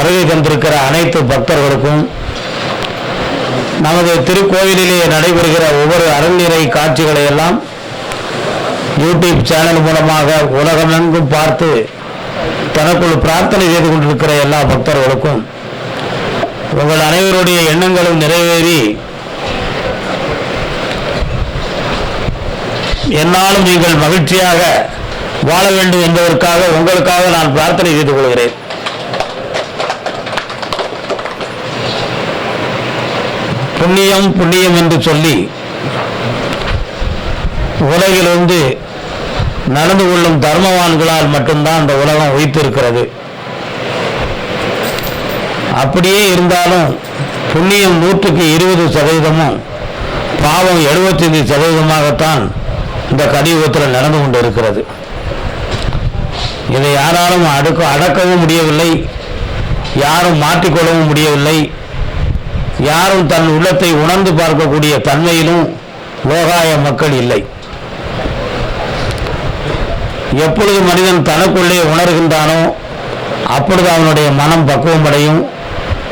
வருகை தந்திருக்கிற அனைத்து பக்தர்களுக்கும் நமது திருக்கோயிலிலே நடைபெறுகிற ஒவ்வொரு அருள்நிறை காட்சிகளை எல்லாம் யூடியூப் சேனல் மூலமாக உலகமெங்கும் பார்த்து தனக்குள் பிரார்த்தனை செய்து கொண்டிருக்கிற எல்லா பக்தர்களுக்கும் உங்கள் அனைவருடைய எண்ணங்களும் நிறைவேறி என்னாலும் நீங்கள் மகிழ்ச்சியாக வாழ வேண்டும் என்பதற்காக உங்களுக்காக நான் பிரார்த்தனை செய்து கொள்கிறேன். புண்ணியம் புண்ணியம் என்று சொல்லி உலகிலிருந்து நடந்து கொள்ளும் தர்மவான்களால் மட்டும்தான் அந்த உலகம் வைத்திருக்கிறது அப்படியே இருந்தாலும் புண்ணியம் நூற்றுக்கு இருபது சதவீதமும் பாவம் எழுபத்தைந்து சதவீதமாகத்தான் இந்த கலியுகத்தில் நடந்து கொண்டு இருக்கிறது இதை யாராலும் அடுக்க அடக்கவும் முடியவில்லை. யாரும் மாற்றிக்கொள்ளவும் முடியவில்லை. யாரும் தன் உள்ளத்தை உணர்ந்து பார்க்கக்கூடிய தன்மையிலும் லோகாய மக்கள் இல்லை. எப்பொழுது மனிதன் தனக்குள்ளே உணர்கின்றானோ அப்பொழுது அவனுடைய மனம் பக்குவமடையும்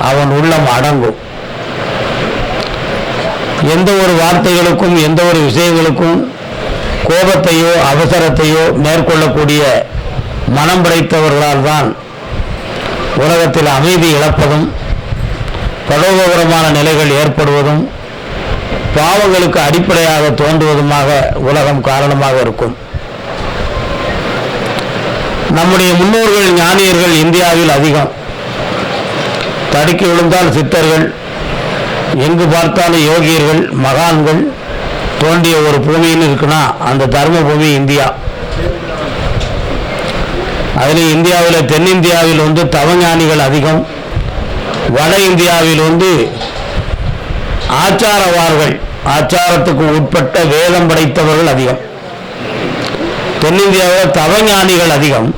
அவன் உள்ளம் அடங்கும். எந்த ஒரு வார்த்தைகளுக்கும் எந்த ஒரு விஷயங்களுக்கும் கோபத்தையோ அவசரத்தையோ மேற்கொள்ளக்கூடிய மனம் படைத்தவர்களால் தான் உலகத்தில் அமைதி இழப்பதும் பரோபகரமான நிலைகள் ஏற்படுவதும் பாவங்களுக்கு அடிப்படையாக தோன்றுவதுமாக உலகம் காரணமாக இருக்கும். நம்முடைய முன்னோர்கள் ஞானியர்கள் இந்தியாவில் அதிகம். தடுக்கி விழுந்தால் சித்தர்கள் எங்கு பார்த்தாலும் யோகியர்கள் மகான்கள் தோண்டிய ஒரு பூமின்னு இருக்குன்னா அந்த தர்ம பூமி இந்தியா. அதில் இந்தியாவில் தென்னிந்தியாவில் வந்து தவஞானிகள் அதிகம். வட இந்தியாவில் வந்து ஆச்சாரவார்கள் ஆச்சாரத்துக்கு உட்பட்ட வேதம் படைத்தவர்கள் அதிகம். தென்னிந்தியாவில் தவஞானிகள் அதிகம்.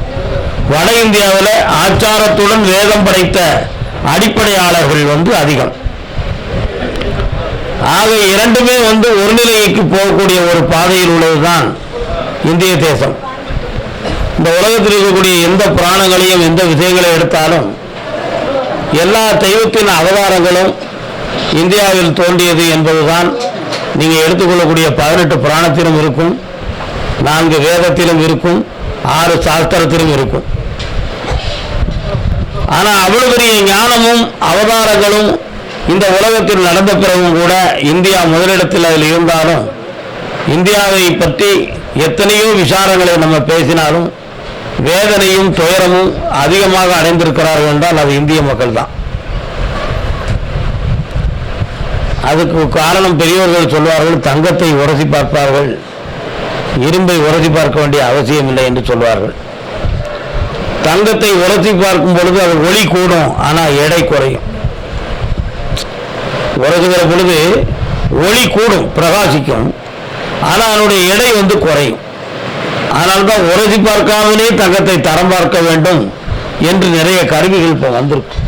வட இந்தியாவில் ஆச்சாரத்துடன் வேதம் படைத்த அடிப்படையாளர்கள் வந்து அதிகம். ஆக இரண்டுமே வந்து ஒரு நிலைக்கு போகக்கூடிய ஒரு பாதையில் உள்ளதுதான் இந்திய தேசம். இந்த உலகத்தில் இருக்கக்கூடிய எந்த புராணங்களையும் எந்த விஷயங்களை எடுத்தாலும் எல்லா தெய்வத்தின் அவதாரங்களும் இந்தியாவில் தோன்றியது என்பதுதான் நீங்கள் எடுத்துக்கொள்ளக்கூடிய பதினெட்டு புராணத்திலும் இருக்கும் நான்கு வேதத்திலும் இருக்கும் ஆறு சாஸ்திரத்திலும் இருக்கும். ஆனால் அவ்வளவு பெரிய ஞானமும் அவதாரங்களும் இந்த உலகத்தில் நடந்த பிறகும் கூட இந்தியா முதலிடத்தில் அதில் இருந்தாலும் இந்தியாவை பற்றி எத்தனையோ விசாரங்களை நம்ம பேசினாலும் வேதனையும் துயரமும் அதிகமாக அடைந்திருக்கிறார்கள் என்றால் அது இந்திய மக்கள் தான் அதுக்கு காரணம் பெரியவர்கள் சொல்வார்கள் தங்கத்தை உரசி பார்ப்பார்கள் இரும்பை உரசி பார்க்க வேண்டிய அவசியம் இல்லை என்று சொல்வார்கள். தங்கத்தை உரசி பார்க்கும் பொழுது அது ஒளி கூடும் ஆனால் எடை குறையும். உரசுகிற பொழுது ஒளி கூடும் பிரகாசிக்கும் ஆனால் அதனுடைய எடை வந்து குறையும். ஆனால் தான் உரசி பார்க்காமலே தங்கத்தை தரம் பார்க்க வேண்டும் என்று நிறைய கருவிகள் இப்போ வந்திருக்கு.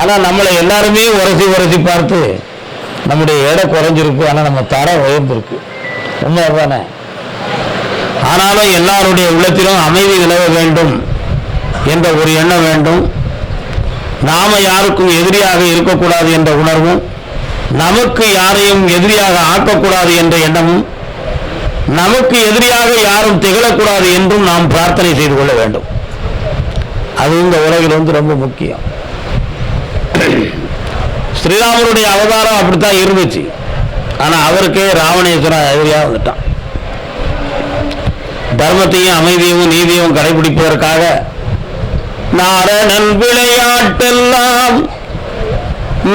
ஆனால் நம்மளை எல்லாருமே உரசி உரசி பார்த்து நம்முடைய எடை குறைஞ்சிருக்கு ஆனால் நம்ம தரம் உயர்ந்திருக்கு. உண்மை தானே ஆனாலும் எல்லாருடைய உள்ளத்திலும் அமைதி நிலவ வேண்டும் என்ற ஒரு எண்ணம் வேண்டும். நாம யாருக்கும் எதிரியாக இருக்கக்கூடாது என்ற உணர்வும் நமக்கு யாரையும் எதிரியாக ஆக்கக்கூடாது என்ற எண்ணமும் நமக்கு எதிரியாக யாரும் திகழக்கூடாது என்றும் நாம் பிரார்த்தனை செய்து கொள்ள வேண்டும். அது இந்த உலகில் வந்து ரொம்ப முக்கியம். ஸ்ரீராமருடைய அவதாரம் அப்படித்தான் இருந்துச்சு. ஆனா அவருக்கே ராவணேஸ்வரன் எதிரியாக வந்துட்டான். தர்மத்தையும் அமைதியும் நீதியும் கடைபிடிப்பதற்காக நாரணன் விளையாட்டெல்லாம்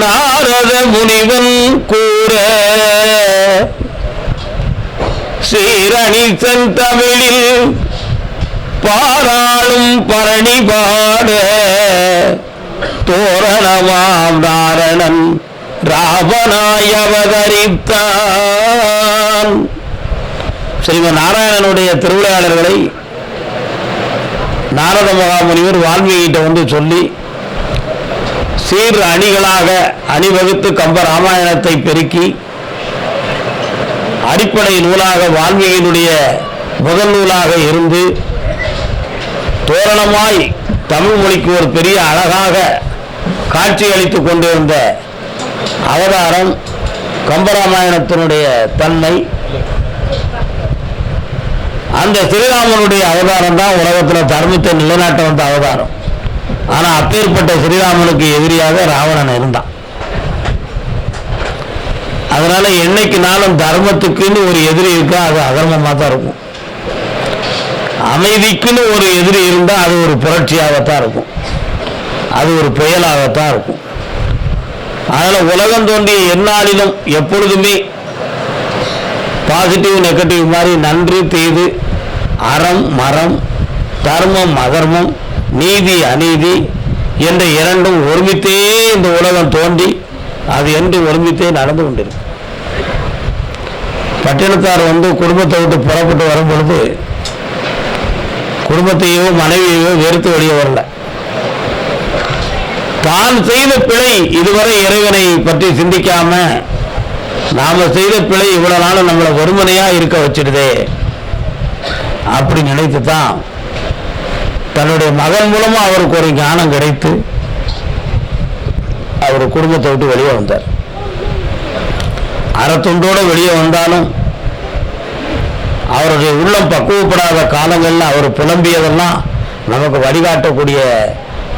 நாரத முனிவன் கூற சீரணி செந்தமிழில் பாராளும் பரணி பாட தோரணமாம் நாரணன் ராவனாய் அவதரித்தான். ஸ்ரீமன் நாராயணனுடைய திருவிளையாளர்களை நாரத மகாமுனிவர் வால்மீகிட்ட வந்து சொல்லி சீர் அணிகளாக அணிவகுத்து கம்ப ராமாயணத்தை பெருக்கி அடிப்படை நூலாக வாழ்வியலுடைய முதல் நூலாக இருந்து தோரணமாய் தமிழ் மொழிக்கு ஒரு பெரிய அழகாக காட்சியளித்துக் கொண்டிருந்த அவதாரம் கம்பராமாயணத்தினுடைய தன்மை. அந்த ஸ்ரீராமனுடைய அவதாரம் தான் உலகத்தில் தர்மத்தை நிலைநாட்ட வந்த அவதாரம். ஆனால் அப்பேற்பட்ட ஸ்ரீராமனுக்கு எதிரியாக ராவணன் இருந்தான். அதனால என்னைக்கு நாளும் தர்மத்துக்குன்னு ஒரு எதிரி இருக்கா அது அதர்மமாக தான் இருக்கும். அமைதிக்குன்னு ஒரு எதிரி இருந்தால் அது ஒரு புரட்சியாகத்தான் இருக்கும். அது ஒரு புயலாகத்தான் இருக்கும். அதில் உலகம் தோன்றிய எந்நாளிலும் எப்பொழுதுமே பாசிட்டிவ் நெகட்டிவ் மாதிரி நன்று தீது அறம் மரம் தர்மம் அதர்மம் நீதி அநீதி என்ற இரண்டும் ஒருமித்தே இந்த உலகம் தோன்றி அது என்று ஒருமித்தே நடந்து கொண்டிருக்கு. பட்டினத்தார் வந்து குடும்பத்தை விட்டு புறப்பட்டு வரும் பொழுது குடும்பத்தையோ மனைவியையோ வெறுத்து வெளியே வரல. தான் செய்த பிழை இதுவரை இறைவனை பற்றி சிந்திக்காம நாம செய்த பிழை இவ்வளவு நாளும் நம்மளை ஒருமனையா இருக்க வச்சிடுதே அப்படி நினைத்து தான் தன்னுடைய மகன் மூலமா அவருக்கு ஒரு ஞானம் கிடைத்து அவர் குடும்பத்தை விட்டு வெளியே வந்தார். அறத்துண்டோடு வெளியே வந்தாலும் அவருடைய உள்ளம் பக்குவப்படாத காலங்கள்ல அவர் புலம்பியதெல்லாம் நமக்கு வழிகாட்டக்கூடிய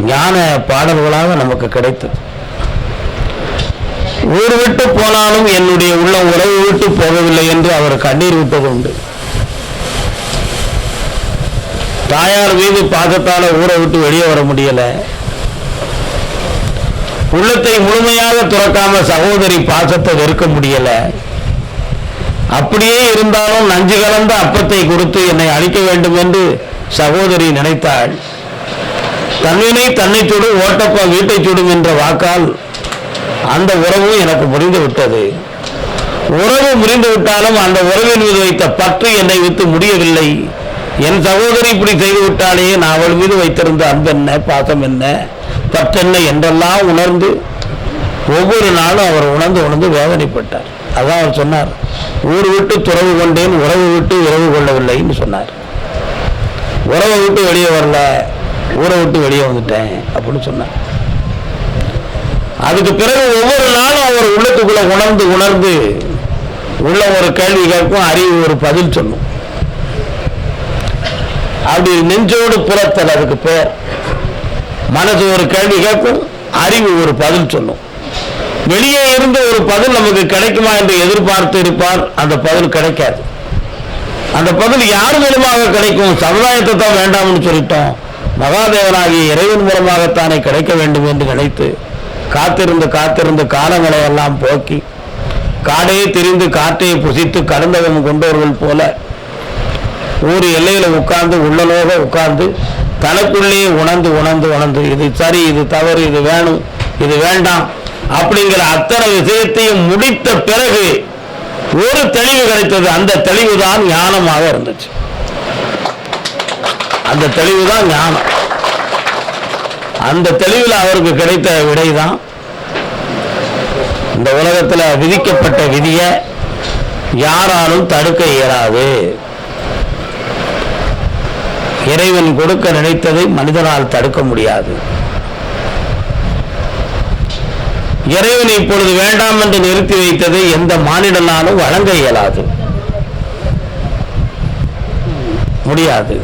ஞான பாடல்களாக நமக்கு கிடைத்தது. ஊர் விட்டு போனாலும் என்னுடைய உள்ளம் உறவு விட்டு போகவில்லை என்று அவர் கண்ணீர் விட்டது உண்டு தாயார் மீது பாதத்தால் ஊரை விட்டு வெளியே வர முடியல. உள்ளத்தை முழுமையாக துறக்காம சகோதரி பாசத்தை வெறுக்க முடியல. அப்படியே இருந்தாலும் நஞ்சு கலந்த அப்பத்தை கொடுத்து என்னை அழிக்க வேண்டும் என்று சகோதரி நினைத்தாள். தன்னினை தன்னை சுடும் ஓட்டப்பா வீட்டை சுடும் என்ற வாக்கால் அந்த உறவு எனக்கு புரிந்து விட்டது உறவு முறிந்து விட்டாலும் அந்த உறவின் மீது வைத்த பற்று என்னை விட்டு முடியவில்லை. என் சகோதரி இப்படி செய்து விட்டாலே நான் அவள் மீது வைத்திருந்த அன்பு என்ன பாசம் என்ன? பற்றென்ன என்றெல்லாம் உணர்ந்து ஒவ்வொரு நாளும் அவர் உணர்ந்து உணர்ந்து வேதனைப்பட்டார். அதான் அவர் சொன்னார் ஊர் விட்டு துறவு கொண்டேன் உறவு விட்டு உறவு கொள்ளவில்லைன்னு சொன்னார். உறவை விட்டு வெளியே வரல ஊரை விட்டு வெளியே வந்துட்டேன் அப்படின்னு சொன்னார். அதுக்கு பிறகு ஒவ்வொரு நாளும் அவர் உள்ளத்துக்குள்ள உணர்ந்து உணர்ந்து உள்ள ஒரு கேள்வி கேட்கும் அறிவு ஒரு பதில் சொல்லும். அப்படி நெஞ்சோடு புறத்தல் அதுக்கு பேர். மனது ஒரு கேள்வி கேட்கும் அறிவு ஒரு பதில் சொல்லும். வெளியே இருந்து ஒரு பதில் நமக்கு கிடைக்குமா என்று எதிர்பார்த்து இருப்பார் அந்த பதில் கிடைக்காது. அந்த பதில் யார் மூலமாக கிடைக்கும்? சமுதாயத்தை தான் வேண்டாம்னு சொல்லிட்டோம். மகாதேவனாகிய இறைவன் மூலமாகத்தானே கிடைக்க வேண்டும் என்று நினைத்து காத்திருந்து காத்திருந்து காலங்களை எல்லாம் போக்கி காடையே திரிந்து காற்றை புசித்து கடந்தகம் கொண்டவர்கள் போல ஊர் எல்லையில் உட்கார்ந்து உள்ளலோக உட்கார்ந்து தனக்குள்ளே உணர்ந்து உணர்ந்து உணர்ந்து இது சரி இது தவறு இது வேணும் இது வேண்டாம் அப்படிங்கிற அத்தனை விஷயத்தையும் முடித்த பிறகு ஒரு தெளிவு கிடைத்தது. அந்த தெளிவு தான் ஞானமாக இருந்துச்சு. அந்த தெளிவு தான் ஞானம். அந்த தெளிவில் அவருக்கு கிடைத்த விடை தான் இந்த உலகத்தில் விதிக்கப்பட்ட விதியை யாராலும் தடுக்க இயலாது. இறைவன் கொடுக்க நினைத்ததை மனிதனால் தடுக்க முடியாது. இறைவன் இப்பொழுது வேண்டாம் என்று நிறுத்தி வைத்ததை எந்த மானிடனாலும் வழங்க இயலாது. முடியாது.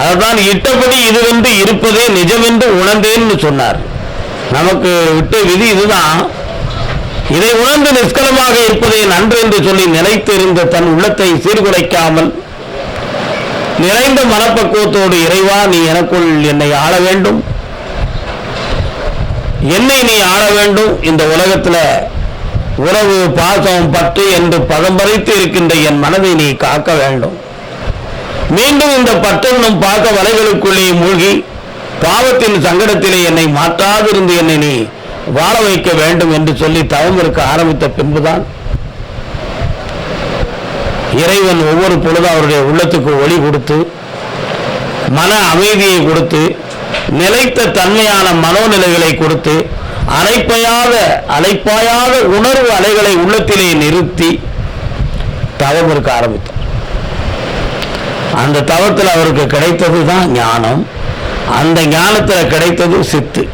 அதுதான் இட்டபடி இதுவென்று இருப்பதே நிஜமென்று உணர்ந்தேன்னு சொன்னார். நமக்கு விட்ட விதி இதுதான். இதை உணர்ந்து நிஷ்கலமாக இருப்பதே நன்று என்று சொல்லி நிலைத்திருந்த தன் உள்ளத்தை சீர்குலைக்காமல் நிறைந்த மனப்பக்குவத்தோடு இறைவா நீ எனக்குள் என்னை ஆள வேண்டும். என்னை நீ ஆள வேண்டும். இந்த உலகத்தில் உறவு பாசம் பற்று என்று பதம்பரித்து இருக்கின்ற என் மனதை நீ காக்க வேண்டும். மீண்டும் இந்த பற்றென்னும் பாக்க வலைகளுக்குள்ளே மூழ்கி பாவத்தின் சங்கடத்திலே என்னை மாற்றாதிருந்து என்னை நீ வாழ வைக்க வேண்டும் என்று சொல்லி தவம் இருக்க ஆரம்பித்த பின்புதான் இறைவன் ஒவ்வொரு பொழுதும் அவருடைய உள்ளத்துக்கு ஒளி கொடுத்து மன அமைதியை கொடுத்து நிலைத்த தன்மையான மனோநிலைகளை கொடுத்து அலைப்பையாத அலைப்பாயாத உணர்வு அலைகளை உள்ளத்திலே நிறுத்தி தவம் இருக்க ஆரம்பித்தார். அந்த தவத்தில் அவருக்கு கிடைத்தது தான் ஞானம். அந்த ஞானத்தில் கிடைத்தது சித்து.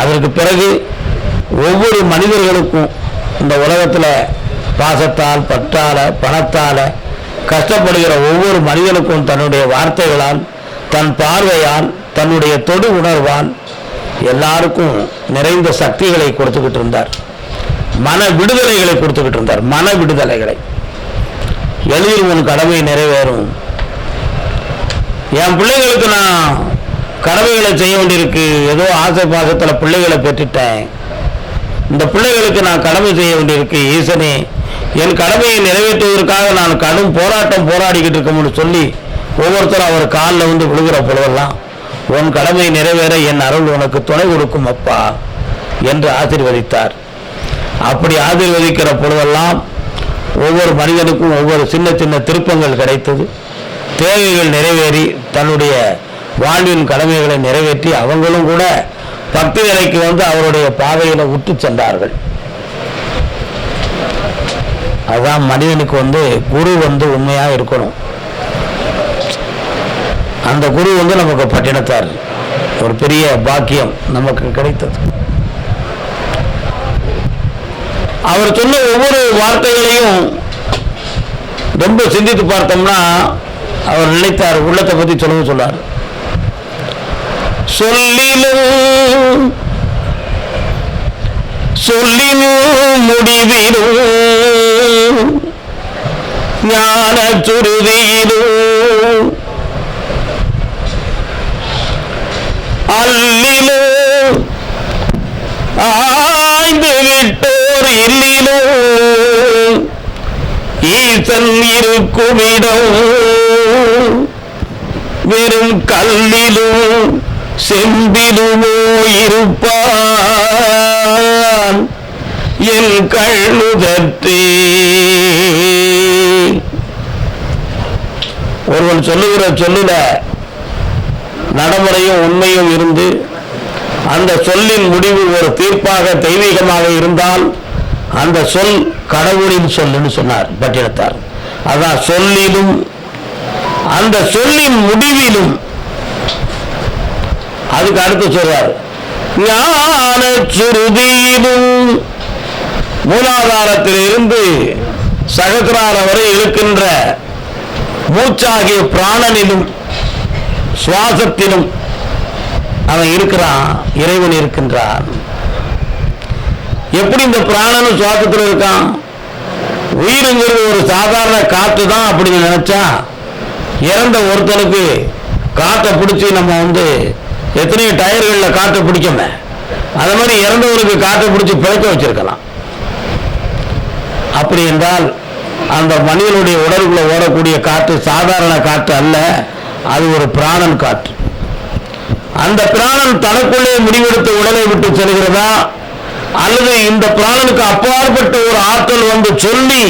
அதற்கு பிறகு ஒவ்வொரு மனிதர்களுக்கும் இந்த உலகத்தில் பாசத்தால் பற்றால பணத்தால் கஷ்டப்படுகிற ஒவ்வொரு மனிதனுக்கும் தன்னுடைய வார்த்தைகளால் தன் பார்வையால் தன்னுடைய தொடு உணர்வால் எல்லாருக்கும் நிறைந்த சக்திகளை கொடுத்துக்கிட்டு இருந்தார். மன விடுதலைகளை கொடுத்துக்கிட்டு இருந்தார். மன விடுதலைகளை. எளிதில் உன் கடமை நிறைவேறும். என் பிள்ளைகளுக்கு நான் கடமைகளை செய்ய வேண்டியிருக்கு. ஏதோ ஆசை பாசத்தில் பிள்ளைகளை பெற்றுட்டேன். இந்த பிள்ளைகளுக்கு நான் கடமை செய்ய வேண்டியிருக்கு. ஈசனே என் கடமையை நிறைவேற்றுவதற்காக நான் கடும் போராட்டம் போராடிக்கிட்டு இருக்கோம்னு சொல்லி ஒவ்வொருத்தரும் அவர் காலில் வந்து விழுகிற பொழுதெல்லாம் உன் கடமை நிறைவேற என் அருள் உனக்கு துணை கொடுக்கும் அப்பா என்று ஆசீர்வதித்தார். அப்படி ஆசீர்வதிக்கிற பொழுதெல்லாம் ஒவ்வொரு மனிதனுக்கும் ஒவ்வொரு சின்ன சின்ன திருப்பங்கள் கிடைத்தது. தேவைகள் நிறைவேறி தன்னுடைய வாழ்வின் கடமைகளை நிறைவேற்றி அவங்களும் கூட பக்தி நிலைக்கு வந்து அவருடைய பாதையில் விட்டு சென்றார்கள். அதான் மனிதனுக்கு வந்து குரு வந்து உண்மையா இருக்கணும். அந்த குரு வந்து நமக்கு பட்டினத்தார். ஒரு பெரிய பாக்கியம் நமக்கு கிடைத்தது. அவர் சொன்ன ஒவ்வொரு வார்த்தைகளையும் ரொம்ப சிந்தித்து பார்த்தோம்னா அவர் நினைத்தார் உள்ளத்தை பத்தி சொல்லவும் சொன்னார். சொல்லிலும் சொல்லினும் முடிவிலும் ஞான சுருதியிலும் அல்லிலும் ஆய்ந்து விட்டோர் இல்லிலோ. ஈசன் இருக்குமிடம். வெறும் கல்லிலோ செம்பிலுமோ இருப்பான். என் கண்ணுதற்றே ஒருவன் சொல்லுகிற சொல்லுல நடைமுறையும் உண்மையும் இருந்து அந்த சொல்லின் முடிவு ஒரு தீர்ப்பாக தெய்வீகமாக இருந்தால் அந்த சொல் கடவுளின் சொல்லுன்னு சொன்னார் பட்டினத்தார். அதான் சொல்லிலும் அந்த சொல்லின் முடிவிலும் அதுக்கு அடுத்து சொல்றார். ஞான சுருதியிலும் மூலாதாரத்திலிருந்து சகசிரார வரை இருக்கின்ற மூச்சாகிய பிராணனிலும் சுவாசத்திலும் அவன் இருக்கிறான் இறைவன் இருக்கின்றான். எப்படி இந்த பிராணனும் சுவாசத்தில் இருக்கான்? உயிருங்கிறது ஒரு சாதாரண காற்று தான் அப்படின்னு நினைச்சா இறந்த ஒருத்தனுக்கு காற்றை பிடிச்சி நம்ம வந்து எத்தனையோ டயர்களில் காற்றை பிடிக்கமே அது மாதிரி இறந்தவருக்கு காற்றை பிடிச்சி பிழைக்க வச்சிருக்கலாம். அப்படி என்றால் அந்த மனிதனுடைய உடலுக்குள்ள ஓடக்கூடிய காற்று சாதாரண காற்று அல்ல அது ஒரு பிராணன் காற்று. அந்த பிராணன் தனக்குள்ளே முடிவெடுத்து உடலை விட்டு செல்கிறதா? அல்லது இந்த பிராணனுக்கு அப்பாற்பட்ட ஒரு ஆற்றல் வந்து சொல்லி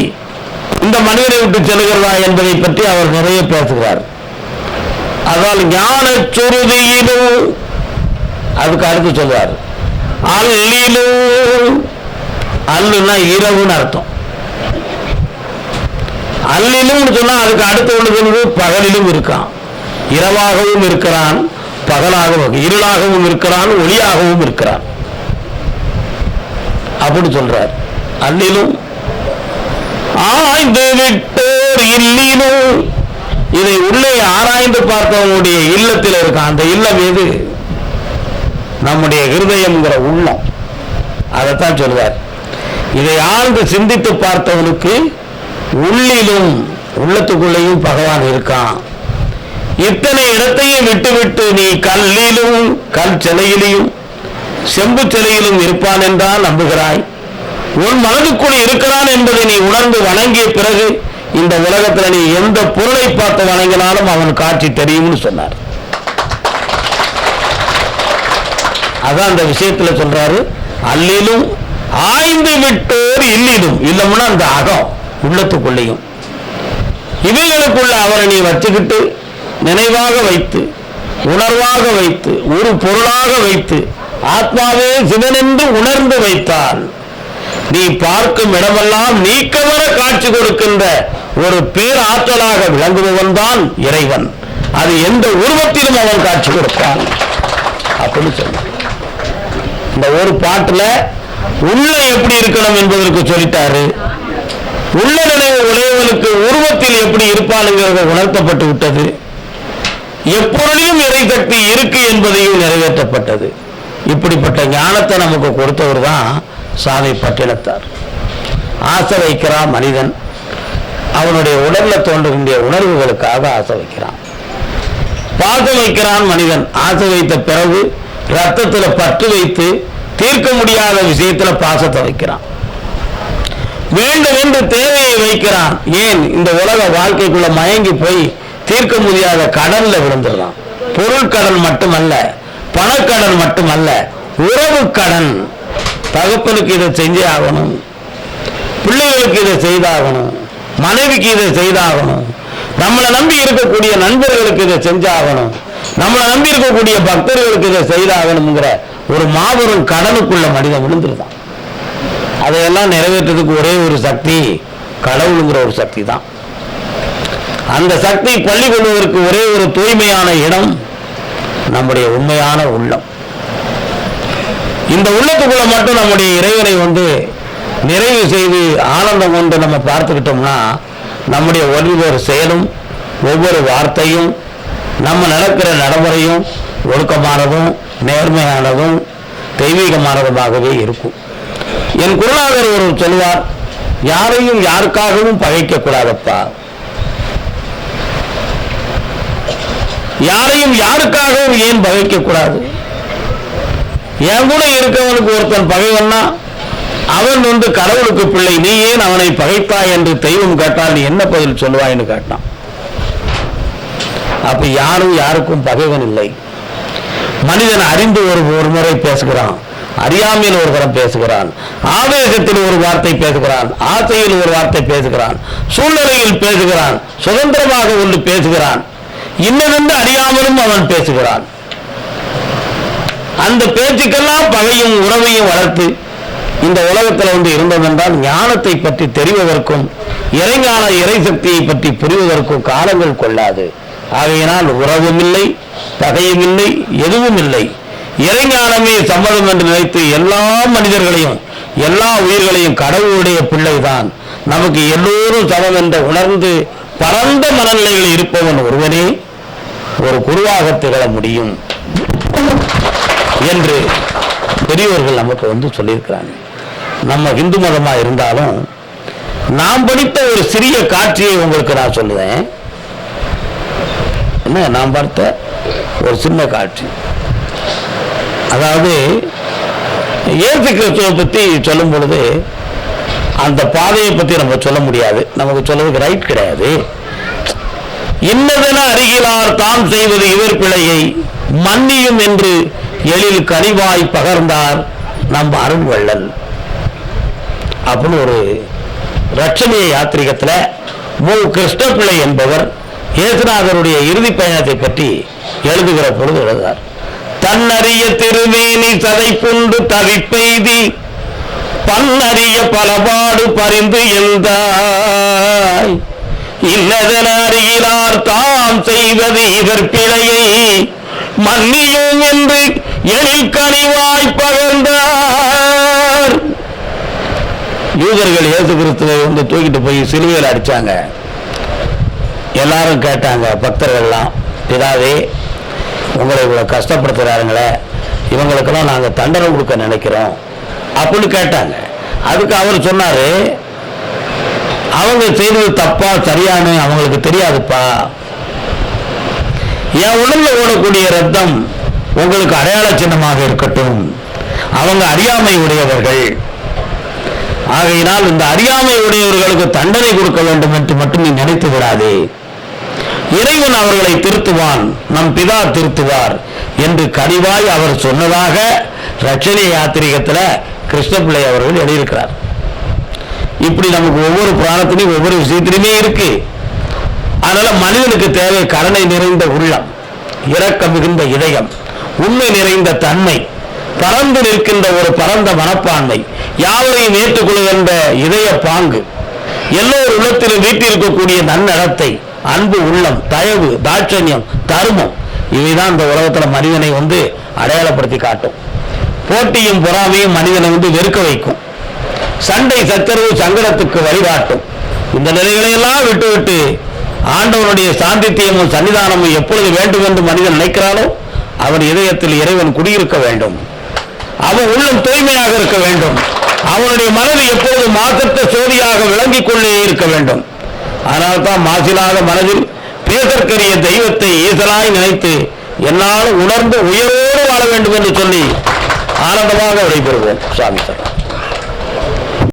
இந்த மனிதனை விட்டு செல்கிறதா என்பதை பற்றி அவர் நிறைய பேசுகிறார். அதால் ஞான சுருதியிலும் அதுக்கு அடுத்து சொல்றார். அல்லிலும் அல்லுன்னா இரவுன்னு அர்த்தம். அல்லிலும் சொன்னால் அதுக்கு அடுத்து உள்ளது பகலிலும் இருக்கான். இரவாகவும் இருக்கிறான் பகலாகவும் இருளாகவும் இருக்கிறான் ஒளியாகவும் இருக்கிறான். அப்படி சொல்றார். அல்லிலும் ஆய்ந்து விட்டோர் இல்லிலும். இதை உள்ளே ஆராய்ந்து பார்த்தவனுடைய இல்லத்தில் இருக்கான். அந்த இல்லம் எது? நம்முடைய ஹிருதயம்ங்கிற உள்ளம். அதைத்தான் சொல்வார் இதை ஆழ்ந்து சிந்தித்து பார்த்தவனுக்கு உள்ளிலும் உள்ளத்துக்குள்ளேயும் பகவான் இருக்கான். இத்தனை இடத்தையும் விட்டுவிட்டு நீ கல்லிலும் கல் சிலையிலையும் செம்பு சிலையிலும் இருப்பான் என்றால் நம்புகிறாய். உன் மனதுக்குள் இருக்கிறான் என்பதை நீ உணர்ந்து வணங்கிய பிறகு இந்த உலகத்தில் நீ எந்த பொருளை பார்த்து வணங்கினாலும் அவன் காட்சி தெரியும்னு சொன்னார். அதான் அந்த விஷயத்துல சொல்றாரு அல்லிலும் ஆய்ந்து விட்டோர் இல்லிடும் இல்லம்னா அந்த அகம் உள்ளத்துக்குள்ளேயும். இவைகளுக்குள்ள அவரை நீ வச்சுக்கிட்டு நினைவாக வைத்து உணர்வாக வைத்து ஒரு பொருளாக வைத்து ஆத்மாவே சிவனென்று உணர்ந்து வைத்தால் நீ பார்க்கும் இடமெல்லாம் நீக்கவர காட்சி கொடுக்கின்ற ஒரு பேராற்றலாக விளங்குபவன் தான் இறைவன். அது எந்த உருவத்திலும் அவன் காட்சி கொடுப்பான். அப்படின்னு சொன்ன இந்த ஒரு பாட்டுல உள்ள எப்படி இருக்கணும் என்பதற்கு சொல்லிட்டாரு. உள்ள நினைவு உடையவனுக்கு உருவத்தில் எப்படி இருப்பானுங்கிறத உணர்த்தப்பட்டு விட்டது. எப்பொருளிலும் இறை சக்தி இருக்கு என்பதையும் நிறைவேற்றப்பட்டது. இப்படிப்பட்ட ஞானத்தை நமக்கு கொடுத்தவர் தான் சாமி பட்டினத்தார். ஆசை வைக்கிறான் மனிதன். அவனுடைய உடல்ல தோன்றுகின்ற உணர்வுகளுக்காக ஆசை வைக்கிறான். பாசம் வைக்கிறான் மனிதன். ஆசை வைத்த பிறகு ரத்தத்துல பற்று வைத்து தீர்க்க முடியாத விஷயத்துல பாசத்தை வைக்கிறான். வேண்டும் என்று தேவையை வைக்கிறான். ஏன்? இந்த உலக வாழ்க்கைக்குள்ள மயங்கி போய் தீர்க்க முடியாத கடன்ல விழுந்துடுறான். பொருள் கடன் மட்டுமல்ல பணக்கடன் மட்டுமல்ல உறவு கடன். தகப்பனுக்கு இதை செஞ்சே ஆகணும். பிள்ளைகளுக்கு இதை செய்தாகணும். மனைவிக்கு இதை செய்தாகணும். நம்மளை நம்பி இருக்கக்கூடிய நண்பர்களுக்கு இதை செஞ்சாகணும். நம்மளை நம்பி இருக்கக்கூடிய பக்தர்களுக்கு இதை செய்தாகணுங்கிற ஒரு மாபெரும் கடனுக்குள்ள மனிதன் விழுந்துருதான் அதையெல்லாம் நிறைவேற்றதுக்கு ஒரே ஒரு சக்தி கடவுளுங்கிற ஒரு சக்தி தான் அந்த சக்தி பள்ளி கொள்வதற்கு ஒரே ஒரு தூய்மையான இடம் நம்முடைய உண்மையான உள்ளம். இந்த உள்ளத்துக்குள்ள மட்டும் நம்முடைய இறைவனை வந்து நிறைவு செய்து ஆனந்தம் கொண்டு நம்ம பார்த்துக்கிட்டோம்னா நம்முடைய ஒவ்வொரு செயலும் ஒவ்வொரு வார்த்தையும் நம்ம நடக்கிற நடைமுறையும் ஒழுக்கமானதும் நேர்மையானதும் தெய்வீகமானதுமாகவே இருக்கும். என் குருநாதர் ஒரு சொல்வார் யாரையும் யாருக்காகவும் பகைக்க கூடாதப்பா யாரையும் யாருக்காகவும் ஏன் பகைக்க கூடாது என் கூட இருக்கவனுக்கு ஒருத்தன் பகைவன்னா அவன் வந்து கடவுளுக்கு பிள்ளை நீ ஏன் அவனை பகைத்தாய் என்று தெய்வம் கேட்டால் நீ என்ன பதில் சொல்லுவாய்ன்னு கேட்டான். அப்ப யாரும் யாருக்கும் பகைவன் இல்லை. மனிதன் அறிந்து ஒரு ஒரு முறை பேசுகிறான். அறியாமையில் ஒரு தரம் பேசுகிறான். ஆவேசத்தில் ஒரு வார்த்தை பேசுகிறான். ஆசையில் ஒரு வார்த்தை பேசுகிறான். சூழ்நிலையில் பேசுகிறான். சுதந்திரமாக ஒன்று பேசுகிறான். இன்னதென்று அறியாமலும் அவன் பேசுகிறான். அந்த பேச்சுக்கெல்லாம் பகையும் உறவையும் வளர்த்து இந்த உலகத்தில் வந்து இருந்ததென்றால் ஞானத்தை பற்றி தெரிவதற்கும் இறைஞான இறை சக்தியை பற்றி புரிவதற்கும் காலங்கள் கொள்ளாது. ஆகையினால் உறவும் இல்லை பகையும் இல்லை எதுவும் இல்லை இறைஞானமே சம்மதம் என்று நினைத்து எல்லா மனிதர்களையும் எல்லா உயிர்களையும் கடவுளுடைய பிள்ளைதான். நமக்கு எல்லோரும் சமம் என்று உணர்ந்து பரந்த மனநிலையில் இருப்பவன் ஒருவனே ஒரு குருவாக திகழ முடியும் என்று பெரியவர்கள் நமக்கு வந்து சொல்லியிருக்கிறாங்க. நம்ம இந்து மதமா இருந்தாலும் நாம் படித்த ஒரு சிறிய காட்சியை உங்களுக்கு நான் சொல்லுவேன். என்ன நான் பார்த்த ஒரு சின்ன காட்சி. அதாவது இயேசு கிறிஸ்துவை பற்றி சொல்லும் பொழுது அந்த பாதையை பற்றி நம்ம சொல்ல முடியாது. நமக்கு சொல்றதுக்கு ரைட் கிடையாது. இன்னதென அருகிலார் தாம் செய்வது இவர் பிழையை மன்னியும் என்று எழில் கனிவாய் பகர்ந்தார் நம் அருள் வள்ளல். அப்படின்னு ஒரு ரட்சணிய யாத்திரிகத்தில் மு கிருஷ்ணப்பிள்ளை என்பவர் இயேசுநாதருடைய இறுதி பயணத்தை பற்றி எழுதுகிற பொழுது எழுதார் தன்னறிய திருவேணி சதை கொண்டு தவிப்பெய்தி பன்னறிய பலபாடு பரிந்து எழுந்தாய் இல்லதன அறிகிறார் தாம் செய்வது இவர் பிழையை மன்னியும் என்று எழில் கனிவாய் பகர்ந்தார். யூதர்கள் இயேசு கிறிஸ்துவை வந்து தூக்கிட்டு போய் சிலுவையில் அடிச்சாங்க. எல்லாரும் கேட்டாங்க பக்தர்கள்லாம் பிதாவே உங்களை இவ்வளோ கஷ்டப்படுத்துகிறாருங்களே இவங்களுக்கெல்லாம் நாங்கள் தண்டனை கொடுக்க நினைக்கிறோம். அப்படின்னு கேட்டாங்க. அதுக்கு அவர் சொன்னாரு அவங்க செய்தது தப்பா சரியானு அவங்களுக்கு தெரியாதுப்பா. என் உடலில் ஓடக்கூடிய ரத்தம் உங்களுக்கு அடையாள சின்னமாக இருக்கட்டும். அவங்க அறியாமை உடையவர்கள். ஆகையினால் இந்த அறியாமை உடையவர்களுக்கு தண்டனை கொடுக்க வேண்டும் என்று மட்டும் நீ நினைத்து விடாதே. இறைவன் அவர்களை திருத்துவான் நம் பிதா திருத்துவார் என்று கனிவாய் அவர் சொன்னதாக ரட்சணை யாத்திரிகத்தில் கிருஷ்ணபிள்ளை அவர்கள் எழுதியிருக்கிறார். இப்படி நமக்கு ஒவ்வொரு புராணத்திலையும் ஒவ்வொரு விஷயத்திலுமே இருக்கு. அதனால மனிதனுக்கு தேவை கருணை நிறைந்த உள்ளம் இரக்கம் மிகுந்த இதயம் உண்மை நிறைந்த தன்மை பறந்து நிற்கின்ற ஒரு பரந்த மனப்பான்மை யாவரையும் ஏற்றுக்கொள்கின்ற இதய பாங்கு எல்லோர் உள்ளத்திலும் வீட்டிருக்கக்கூடிய நன்னடத்தை அன்பு உள்ளம் தயவு தாட்சண்யம் தருமம் இவைதான் இந்த உலகத்தில் மனிதனை வந்து அடையாளப்படுத்தி காட்டும். போட்டியும் பொறாமையும் மனிதனை வந்து வெறுக்க வைக்கும். சண்டை சச்சரவு சங்கடத்துக்கு வழிகாட்டும். இந்த நிலைகளை எல்லாம் விட்டுவிட்டு ஆண்டவனுடைய சாந்தித்தியமும் சன்னிதானமும் எப்பொழுது வேண்டும் என்று மனிதன் நினைக்கிறானோ அவன் இதயத்தில் இறைவன் குடியிருக்க வேண்டும். அவன் உள்ளம் தூய்மையாக இருக்க வேண்டும். அவனுடைய மனது எப்பொழுது மாசற்ற சோதியாக விளங்கிக் கொண்டே இருக்க வேண்டும். அதனால்தான் மாசிலாத மனதில் பேசற்கரிய தெய்வத்தை ஈசலாய் நினைத்து என்னால் உணர்ந்து உயரோடு வாழ வேண்டும் என்று சொல்லி ஆனந்தமாக விடைபெறுவோம். சாமி சார்.